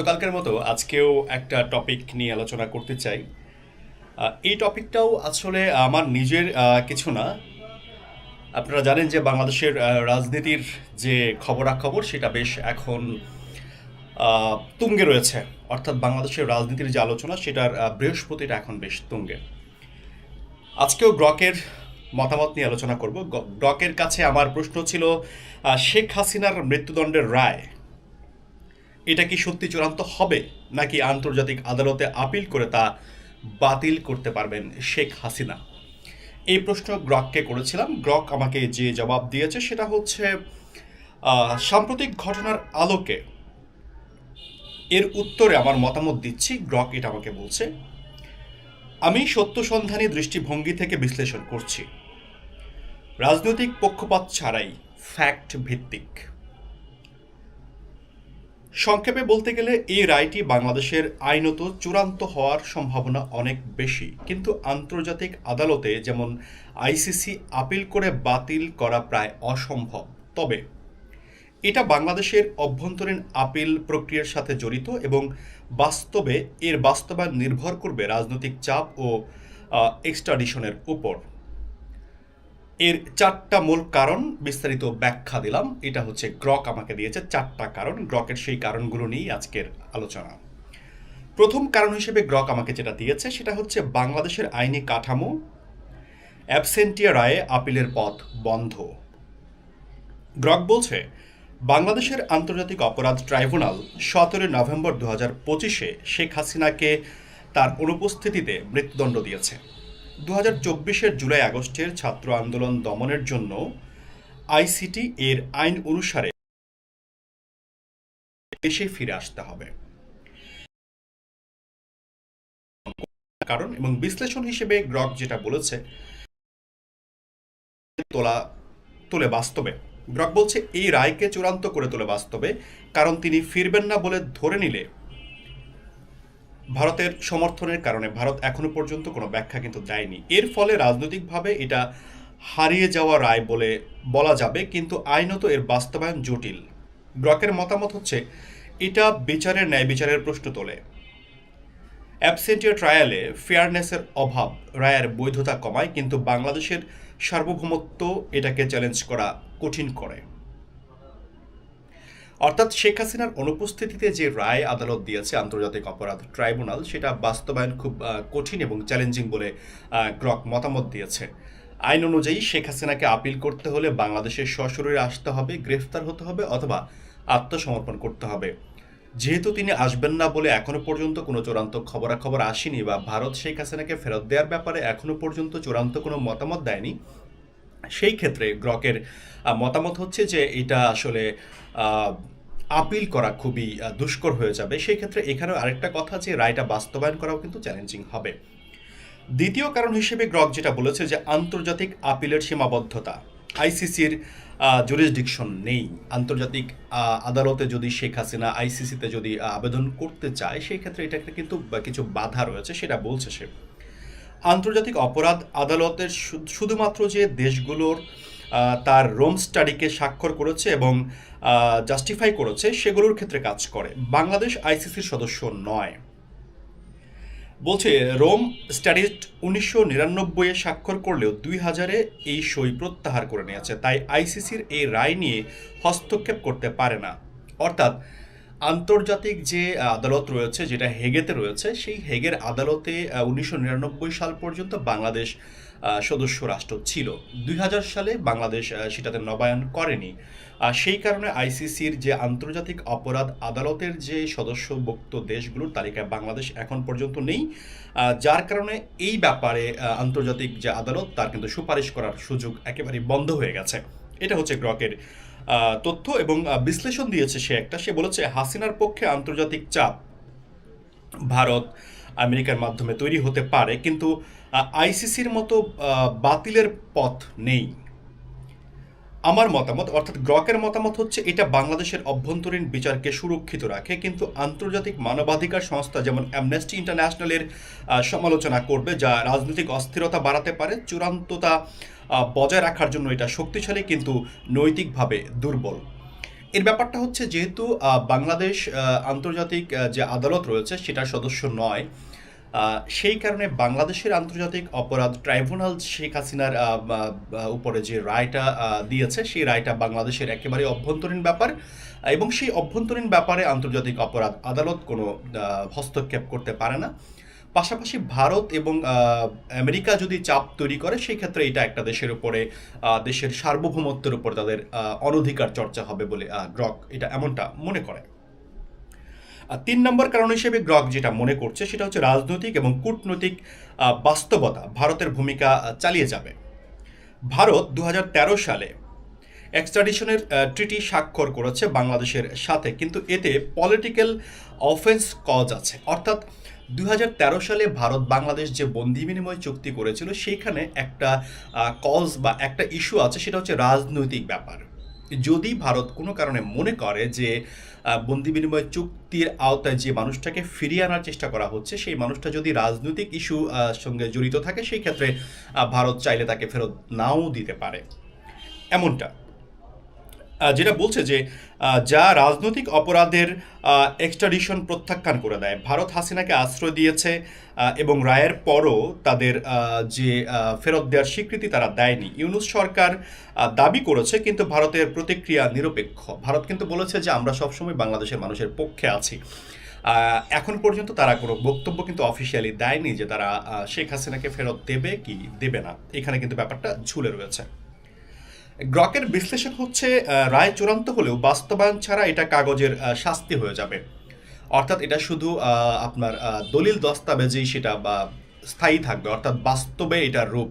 গতকালকের মতো আজকেও একটা টপিক নিয়ে আলোচনা করতে চাই। এই টপিকটাও আসলে আমার নিজের কিছু না। আপনারা জানেন যে বাংলাদেশের রাজনীতির যে খবরাখবর সেটা বেশ এখন তুঙ্গে রয়েছে। অর্থাৎ বাংলাদেশের রাজনীতির যে আলোচনা সেটার বৃহস্পতিটা এখন বেশ তুঙ্গে। আজকেও গ্রকের মতামত নিয়ে আলোচনা করব। গ্রকের কাছে আমার প্রশ্ন ছিল শেখ হাসিনার মৃত্যুদণ্ডের রায় এটা কি সত্যি চূড়ান্ত হবে, নাকি আন্তর্জাতিক আদালতে আপিল করে তা বাতিল করতে পারবেন শেখ হাসিনা? এই প্রশ্ন গ্রককে করেছিলাম। গ্রক আমাকে যে জবাব দিয়েছে সেটা হচ্ছে সাম্প্রতিক ঘটনার আলোকে এর উত্তরে আমার মতামত দিচ্ছি গ্রক এটা আমাকে বলছে। আমি সত্য সন্ধানী দৃষ্টিভঙ্গি থেকে বিশ্লেষণ করছি। রাজনৈতিক পক্ষপাত ছাড়াই ফ্যাক্ট ভিত্তিক সংক্ষেপে বলতে গেলে এই রায়টি বাংলাদেশের আইনত চূড়ান্ত হওয়ার সম্ভাবনা অনেক বেশি। কিন্তু আন্তর্জাতিক আদালতে যেমন আইসিসি আপিল করে বাতিল করা প্রায় অসম্ভব। তবে এটা বাংলাদেশের অভ্যন্তরীণ আপিল প্রক্রিয়ার সাথে জড়িত এবং বাস্তবে এর বাস্তবায়ন নির্ভর করবে রাজনৈতিক চাপ ও এক্সট্রাডিশনের উপর। এর চারটা মূল কারণ বিস্তারিত ব্যাখ্যা দিলাম। এটা হচ্ছে গ্রক আমাকে দিয়েছে চারটা কারণ। গ্রকের সেই কারণগুলো নিয়েই আজকের আলোচনা। প্রথম কারণ হিসেবে গ্রক আমাকে যেটা দিয়েছে, সেটা হচ্ছে বাংলাদেশের আইনি কাঠামো অ্যাবসেন্টিয়া রায়ে আপিলের পথ বন্ধ। গ্রক বলছে, বাংলাদেশের আন্তর্জাতিক অপরাধ ট্রাইব্যুনাল সতেরোই নভেম্বর দু হাজার পঁচিশে শেখ হাসিনাকে তার অনুপস্থিতিতে মৃত্যুদণ্ড দিয়েছে। দু জুলাই আগস্টের ছাত্র আন্দোলন দমনের জন্য আইসিটি এর আইন অনুসারে দেশে ফিরে আসতে হবে। কারণ এবং বিশ্লেষণ হিসেবে গ্রক যেটা বলেছে, তোলা, তোলে বাস্তবে। গ্রক বলছে, এই রায়কে চূড়ান্ত করে তোলে বাস্তবে, কারণ তিনি ফিরবেন না বলে ধরে নিলে ভারতের সমর্থনের কারণে ভারত এখনও পর্যন্ত কোনো ব্যাখ্যা কিন্তু দেয়নি। এর ফলে রাজনৈতিকভাবে এটা হারিয়ে যাওয়া রায় বলে বলা যাবে, কিন্তু আইনত এর বাস্তবায়ন জটিল। ব্রকের মতামত হচ্ছে, এটা বিচারের ন্যায় বিচারের প্রশ্ন তোলে। অ্যাবসেন্টিয়া ট্রায়ালে ফেয়ারনেসের অভাব রায়ের বৈধতা কমায়, কিন্তু বাংলাদেশের সার্বভৌমত্ব এটাকে চ্যালেঞ্জ করা কঠিন করে। অর্থাৎ শেখ হাসিনার অনুপস্থিতিতে যে রায় আদালত দিয়েছে আন্তর্জাতিক অপরাধ ট্রাইব্যুনাল, সেটা বাস্তবায়ন খুব কঠিন এবং চ্যালেঞ্জিং বলে গ্রক মতামত দিয়েছে। আইন অনুযায়ী শেখ হাসিনাকে আপিল করতে হলে বাংলাদেশের সশরীরে আসতে হবে, গ্রেফতার হতে হবে অথবা আত্মসমর্পণ করতে হবে। যেহেতু তিনি আসবেন না বলে এখনও পর্যন্ত কোনো চূড়ান্ত খবরাখবর আসেনি বা ভারত শেখ হাসিনাকে ফেরত দেওয়ার ব্যাপারে এখনও পর্যন্ত চূড়ান্ত কোনো মতামত দেয়নি সেই ক্ষেত্রে গ্রকের মতামত হচ্ছে যে এটা আসলে আপিল করা খুবই দুষ্কর হয়ে যাবে। সেই ক্ষেত্রে এখানেও আরেকটা কথা যে রায়টা বাস্তবায়ন করাও কিন্তু চ্যালেঞ্জিং হবে। দ্বিতীয় কারণ হিসেবে গ্রক যেটা বলেছে যে আন্তর্জাতিক আপিলের সীমাবদ্ধতা আইসিসির জুরিসডিকশন নেই। আন্তর্জাতিক আদালতে যদি শেখ হাসিনা আইসিসিতে যদি আবেদন করতে চায়, সেই ক্ষেত্রে এটাকে কিন্তু কিছু বাধা রয়েছে, সেটা বলছে সে। আন্তর্জাতিক অপরাধ আদালতের শুধুমাত্র যে দেশগুলোর তার রোম স্টাডিকে স্বাক্ষর করেছে এবং জাস্টিফাই করেছে, সেগুলোর ক্ষেত্রে কাজ করে। বাংলাদেশ আইসিসির সদস্য নয়। বলছে, রোম স্ট্যাটিস্ট উনিশশো নিরানব্বইয়ে স্বাক্ষর করলেও দুই হাজারে এই সই প্রত্যাহার করে নিয়েছে। তাই আইসিসির এই রায় নিয়ে হস্তক্ষেপ করতে পারে না। অর্থাৎ আন্তর্জাতিক যে আদালত রয়েছে, যেটা হেগেতে রয়েছে, সেই হেগের আদালতে উনিশশো নিরানব্বই সাল পর্যন্ত বাংলাদেশ সদস্য রাষ্ট্র ছিল। দুই হাজার সালে বাংলাদেশ সেটাতে নবায়ন করেনি। আর সেই কারণে আইসিসির যে আন্তর্জাতিক অপরাধ আদালতের যে সদস্যভুক্ত দেশগুলোর তালিকায় বাংলাদেশ এখন পর্যন্ত নেই যার কারণে এই ব্যাপারে আন্তর্জাতিক যে আদালত, তার কিন্তু সুপারিশ করার সুযোগ একেবারেই বন্ধ হয়ে গেছে। এটা হচ্ছে গ্রকের তথ্য এবং বিশ্লেষণ দিয়েছে সে একটা। সে বলেছে, হাসিনার পক্ষে আন্তর্জাতিক চাপ ভারত আমেরিকার মাধ্যমে তৈরি হতে পারে, কিন্তু আইসিসির মতো বাতিলের পথ নেই। আমার মতামত, অর্থাৎ গ্রকের মতামত হচ্ছে এটা বাংলাদেশের অভ্যন্তরীণ বিচারকে সুরক্ষিত রাখে, কিন্তু আন্তর্জাতিক মানবাধিকার সংস্থা যেমন অ্যামনেস্টি ইন্টারন্যাশনালের সমালোচনা করবে, যা রাজনৈতিক অস্থিরতা বাড়াতে পারে, চূড়ান্ততা বজায় রাখার জন্য এটা শক্তিশালী কিন্তু নৈতিকভাবে দুর্বল। এর ব্যাপারটা হচ্ছে যেহেতু বাংলাদেশ আন্তর্জাতিক যে আদালত রয়েছে সেটার সদস্য নয় সেই কারণে বাংলাদেশের আন্তর্জাতিক অপরাধ ট্রাইব্যুনাল শেখ হাসিনার উপরে যে রায়টা দিয়েছে, সেই রায়টা বাংলাদেশের একেবারে অভ্যন্তরীণ ব্যাপার এবং সেই অভ্যন্তরীণ ব্যাপারে আন্তর্জাতিক অপরাধ আদালত কোনো হস্তক্ষেপ করতে পারে না। পাশাপাশি ভারত এবং আমেরিকা যদি চাপ তৈরি করে, সেই ক্ষেত্রে এটা একটা দেশের উপরে দেশের সার্বভৌমত্বের উপর তাদের অনধিকার চর্চা হবে বলে গ্রক এটা এমনটা মনে করে। আর তিন নম্বর কারণ হিসেবে গ্রক যেটা মনে করছে, সেটা হচ্ছে রাজনৈতিক এবং কূটনৈতিক বাস্তবতা ভারতের ভূমিকা চালিয়ে যাবে। ভারত দু হাজার তেরো সালে এক্সট্রাডিশনের ট্রিটি স্বাক্ষর করেছে বাংলাদেশের সাথে, কিন্তু এতে পলিটিক্যাল অফেন্স কজ আছে। অর্থাৎ দু হাজার তেরো সালে ভারত বাংলাদেশ যে বন্দি বিনিময় চুক্তি করেছিল, সেইখানে একটা কজ বা একটা ইস্যু আছে, সেটা হচ্ছে রাজনৈতিক ব্যাপার। যদি ভারত কোনো কারণে মনে করে যে বন্দি বিনিময় চুক্তির আওতায় যে মানুষটাকে ফিরিয়ে আনার চেষ্টা করা হচ্ছে, সেই মানুষটা যদি রাজনৈতিক ইস্যু সঙ্গে জড়িত থাকে, সেই ক্ষেত্রে ভারত চাইলে তাকে ফেরত নাও দিতে পারে। এমনটা। যেটা বলছে যে যা রাজনৈতিক অপরাধের এক্সট্রাডিশন প্রত্যাখ্যান করে দেয়। ভারত হাসিনাকে আশ্রয় দিয়েছে এবং রায়ের পরও তাদের যে ফেরত দেওয়ার স্বীকৃতি তারা দেয়নি। ইউনুস সরকার দাবি করেছে, কিন্তু ভারতের প্রতিক্রিয়া নিরপেক্ষ। ভারত কিন্তু বলেছে যে, আমরা সবসময় বাংলাদেশের মানুষের পক্ষে আছি। এখন পর্যন্ত তারা কোনো বক্তব্য কিন্তু অফিসিয়ালি দেয়নি যে তারা শেখ হাসিনাকে ফেরত দেবে কি দেবে না। এখানে কিন্তু ব্যাপারটা ঝুলে রয়েছে। গ্রকের বিশ্লেষণ হচ্ছে রায় চূড়ান্ত হলেও বাস্তবায়ন ছাড়া এটা কাগজের শাস্তি হয়ে যাবে। অর্থাৎ এটা শুধু আপনার দলিল দস্তাবেজেই সেটা বা স্থায়ী থাকবে, অর্থাৎ বাস্তবে এটার রূপ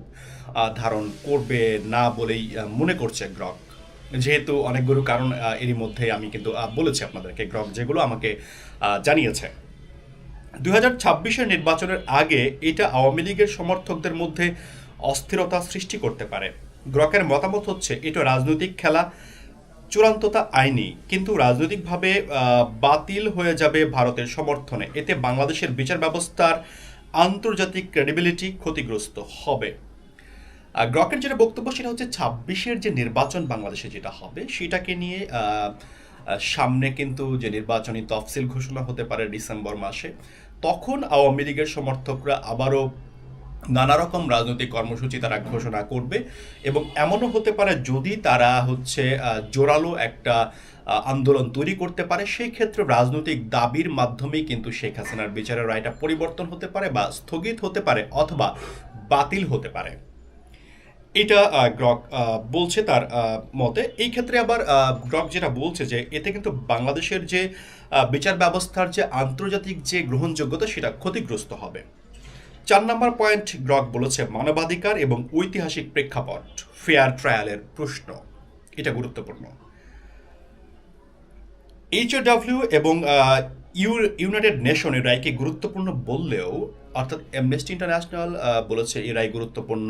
ধারণ করবে না বলেই মনে করছে গ্রক। যেহেতু অনেকগুলো কারণ এরই মধ্যে আমি কিন্তু বলেছি আপনাদেরকে, গ্রক যেগুলো আমাকে জানিয়েছে। দু হাজার নির্বাচনের আগে এটা আওয়ামী লীগের সমর্থকদের মধ্যে অস্থিরতা সৃষ্টি করতে পারে। গ্রকের মতামত হচ্ছে, এটা রাজনৈতিক খেলা, চূড়ান্ততা আইনি, কিন্তু রাজনৈতিকভাবে বাতিল হয়ে যাবে ভারতের সমর্থনে। এতে বাংলাদেশের বিচার ব্যবস্থার আন্তর্জাতিক ক্রেডিবিলিটি ক্ষতিগ্রস্ত হবে। গ্রকের যেটা বক্তব্য, সেটা হচ্ছে ছাব্বিশের যে নির্বাচন বাংলাদেশে যেটা হবে, সেটাকে নিয়ে সামনে কিন্তু যে নির্বাচনী তফসিল ঘোষণা হতে পারে ডিসেম্বর মাসে, তখন আওয়ামী লীগের সমর্থকরা আবারও নানা রকম রাজনৈতিক কর্মসূচি তারা ঘোষণা করবে এবং এমনও হতে পারে যদি তারা হচ্ছে জোরালো একটা আন্দোলন তৈরি করতে পারে, সেই ক্ষেত্রে রাজনৈতিক দাবির মাধ্যমেই কিন্তু শেখ হাসিনার বিচারের রায়টা পরিবর্তন হতে পারে বা স্থগিত হতে পারে অথবা বাতিল হতে পারে। এটা গ্রক বলছে তার মতে। এই ক্ষেত্রে আবার গ্রক যেটা বলছে যে এতে কিন্তু বাংলাদেশের যে বিচার ব্যবস্থার যে আন্তর্জাতিক যে গ্রহণযোগ্যতা সেটা ক্ষতিগ্রস্ত হবে। চার নম্বর পয়েন্ট গ্রক বলেছে মানবাধিকার এবং ঐতিহাসিক প্রেক্ষাপট, ফেয়ার ট্রায়ালের প্রশ্ন। এটা গুরুত্বপূর্ণ। এইচডব্লিউ এবং ইউনাইটেড নেশন এই রায়কে গুরুত্বপূর্ণ বললেও, অর্থাৎ অ্যামনেস্টি ইন্টারন্যাশনাল বলেছে এই রায় গুরুত্বপূর্ণ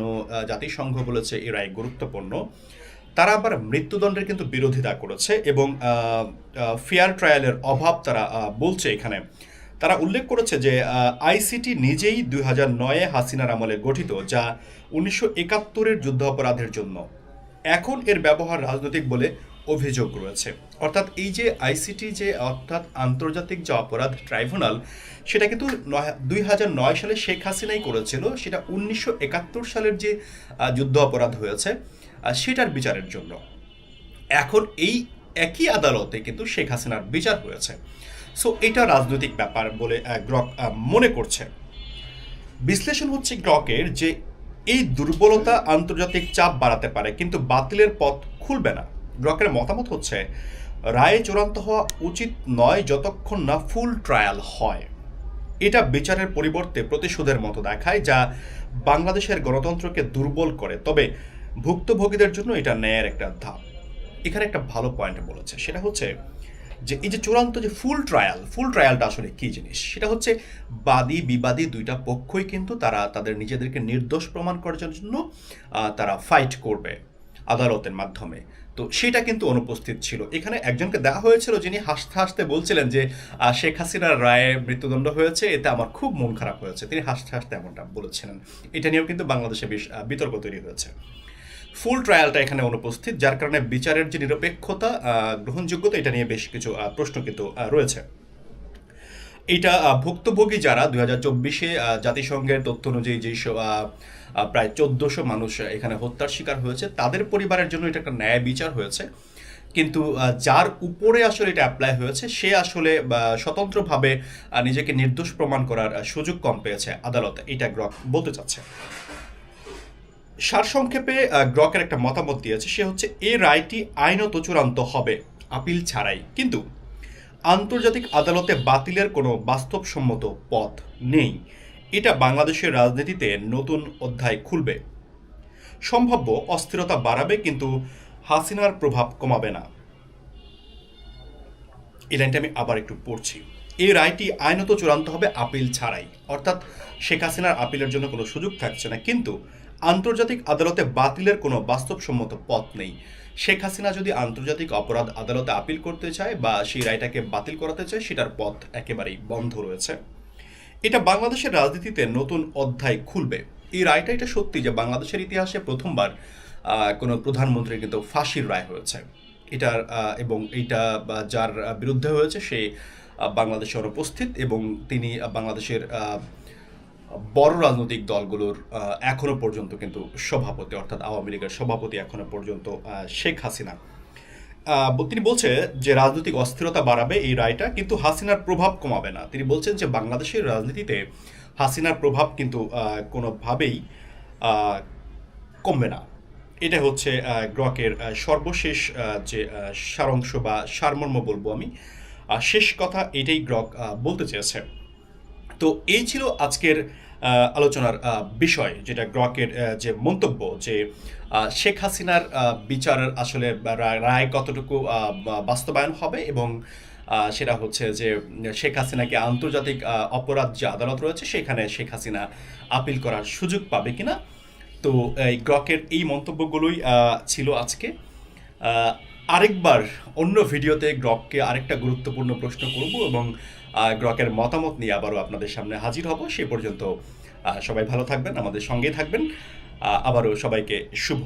জাতিসংঘ বলেছে এই রায় গুরুত্বপূর্ণ। তারা আবার মৃত্যুদণ্ডের কিন্তু বিরোধিতা করেছে এবং ফেয়ার ট্রায়ালের অভাব তারা বলছে এখানে। তারা উল্লেখ করেছে যে আইসিটি নিজেই দুই হাজার নয়ে হাসিনার আমলে গঠিত, যা উনিশশো একাত্তরের যুদ্ধাপরাধের জন্য। এখন এর ব্যবহার রাজনৈতিক বলে অভিযোগ রয়েছে। অর্থাৎ এই যে আইসিটি যে, অর্থাৎ আন্তর্জাতিক যে অপরাধ ট্রাইব্যুনাল, সেটা কিন্তু দুই হাজার নয় সালে শেখ হাসিনাই করেছিল। সেটা উনিশশো একাত্তর সালের যে যুদ্ধ অপরাধ হয়েছে সেটার বিচারের জন্য। এখন এই একই আদালতে কিন্তু শেখ হাসিনার বিচার হয়েছে। সো এটা রাজনৈতিক ব্যাপার বলে গ্রক মনে করছে। বিশ্লেষণ হচ্ছে গ্রকের যে এই দুর্বলতা আন্তর্জাতিক চাপ বাড়াতে পারে, কিন্তু বাতিলের পথ খুলবে না। গ্রকের মতামত হচ্ছে, রায়ে চূড়ান্ত হওয়া উচিত নয় যতক্ষণ না ফুল ট্রায়াল হয়। এটা বিচারের পরিবর্তে প্রতিশোধের মতো দেখায়, যা বাংলাদেশের গণতন্ত্রকে দুর্বল করে। তবে ভুক্তভোগীদের জন্য এটা ন্যায়ের একটা ধাপ। এখানে একটা ভালো পয়েন্ট বলেছে। সেটা হচ্ছে যে এই যে চূড়ান্ত যে ফুল ট্রায়াল ফুল ট্রায়ালটা আসলে কী জিনিস? সেটা হচ্ছে বাদী, বিবাদী দুইটা পক্ষই কিন্তু তারা তাদের নিজেদেরকে নির্দোষ প্রমাণ করার জন্য তারা ফাইট করবে আদালতের মাধ্যমে। তো সেটা কিন্তু অনুপস্থিত ছিল। এখানে একজনকে দেওয়া হয়েছিল যিনি হাসতে হাসতে বলছিলেন যে শেখ হাসিনার রায়ে মৃত্যুদণ্ড হয়েছে, এতে আমার খুব মন খারাপ হয়েছে। তিনি হাসতে হাসতে এমনটা বলেছিলেন। এটা নিয়েও কিন্তু বাংলাদেশে বিতর্ক তৈরি হয়েছে। ফুল ট্রায়ালটা এখানে অনুপস্থিত যার কারণে বিচারের যে নিরপেক্ষতা গ্রহণযোগ্যতা এটা নিয়ে বেশ কিছু প্রশ্ন কিন্তু রয়েছে। এটা ভুক্তভোগী যারা দুই হাজার চব্বিশে জাতিসংঘের তথ্য অনুযায়ী আহ, প্রায় চোদ্দশো মানুষ এখানে হত্যার শিকার হয়েছে তাদের পরিবারের জন্য এটা একটা ন্যায় বিচার হয়েছে। কিন্তু যার উপরে আসলে এটা অ্যাপ্লাই হয়েছে সে আসলে স্বতন্ত্রভাবে নিজেকে নির্দোষ প্রমাণ করার সুযোগ কম পেয়েছে আদালত এটা বলতে চাচ্ছে। সারসংক্ষেপে গ্রকের একটা মতামত দিয়েছে, সে হচ্ছে, এ রায়টি আইনত চূড়ান্ত হবে, আপিল ছাড়াই। কিন্তু আন্তর্জাতিক আদালতে বাতিলের কোনো বাস্তবসম্মত পথ নেই। এটা বাংলাদেশের রাজনীতিতে নতুন অধ্যায় খুলবে। সম্ভাব্য অস্থিরতা বাড়াবে, কিন্তু হাসিনার প্রভাব কমাবে না। এই লাইনটা আমি আবার একটু পড়ছি। এই রায়টি আইনত চূড়ান্ত হবে, আপিল ছাড়াই। অর্থাৎ শেখ হাসিনার আপিলের জন্য কোনো সুযোগ থাকছে না। কিন্তু আন্তর্জাতিক আদালতে বাতিলের কোনো বাস্তবসম্মত পথ নেই। শেখ হাসিনা যদি আন্তর্জাতিক অপরাধ আদালতে আপিল করতে চায় বা সেই রায়টাকে বাতিল করাতে চায়, সেটার পথ একেবারেই বন্ধ রয়েছে। এটা বাংলাদেশের রাজনীতিতে নতুন অধ্যায় খুলবে। এই রায়টা এটা সত্যি যে বাংলাদেশের ইতিহাসে প্রথমবার কোনো প্রধানমন্ত্রীর কিন্তু ফাঁসির রায় হয়েছে। এটার এবং এইটা যার বিরুদ্ধে হয়েছে সে বাংলাদেশে অনুপস্থিত এবং তিনি বাংলাদেশের বড় রাজনৈতিক দলগুলোর আহ, এখনও পর্যন্ত কিন্তু সভাপতি অর্থাৎ আওয়ামী লীগের সভাপতি এখনও পর্যন্ত শেখ হাসিনা। তিনি বলছে যে রাজনৈতিক অস্থিরতা বাড়াবে এই রায়টা কিন্তু হাসিনার প্রভাব কমাবে না। তিনি বলছেন যে বাংলাদেশের রাজনীতিতে হাসিনার প্রভাব কিন্তু কোনোভাবেই কমবে না। এটা হচ্ছে গ্রকের সর্বশেষ যে সারাংশ বা সারমর্ম বলব আমি। শেষ কথা এটাই গ্রক বলতে চেয়েছে। তো এই ছিল আজকের আলোচনার বিষয়, যেটা গ্রকের যে মন্তব্য যে শেখ হাসিনার বিচারের আসলে রায় কতটুকু বাস্তবায়ন হবে এবং সেটা হচ্ছে যে শেখ হাসিনাকে আন্তর্জাতিক অপরাধ যে আদালত রয়েছে সেখানে শেখ হাসিনা আপিল করার সুযোগ পাবে কিনা? তো এই গ্রকের এই মন্তব্যগুলোই ছিল আজকে। আরেকবার অন্য ভিডিওতে গ্রককে আরেকটা গুরুত্বপূর্ণ প্রশ্ন করব এবং গ্রকের মতামত নিয়ে আবারও আপনাদের সামনে হাজির হব। সে পর্যন্ত সবাই ভালো থাকবেন, আমাদের সঙ্গে থাকবেন। আবারও সবাইকে শুভ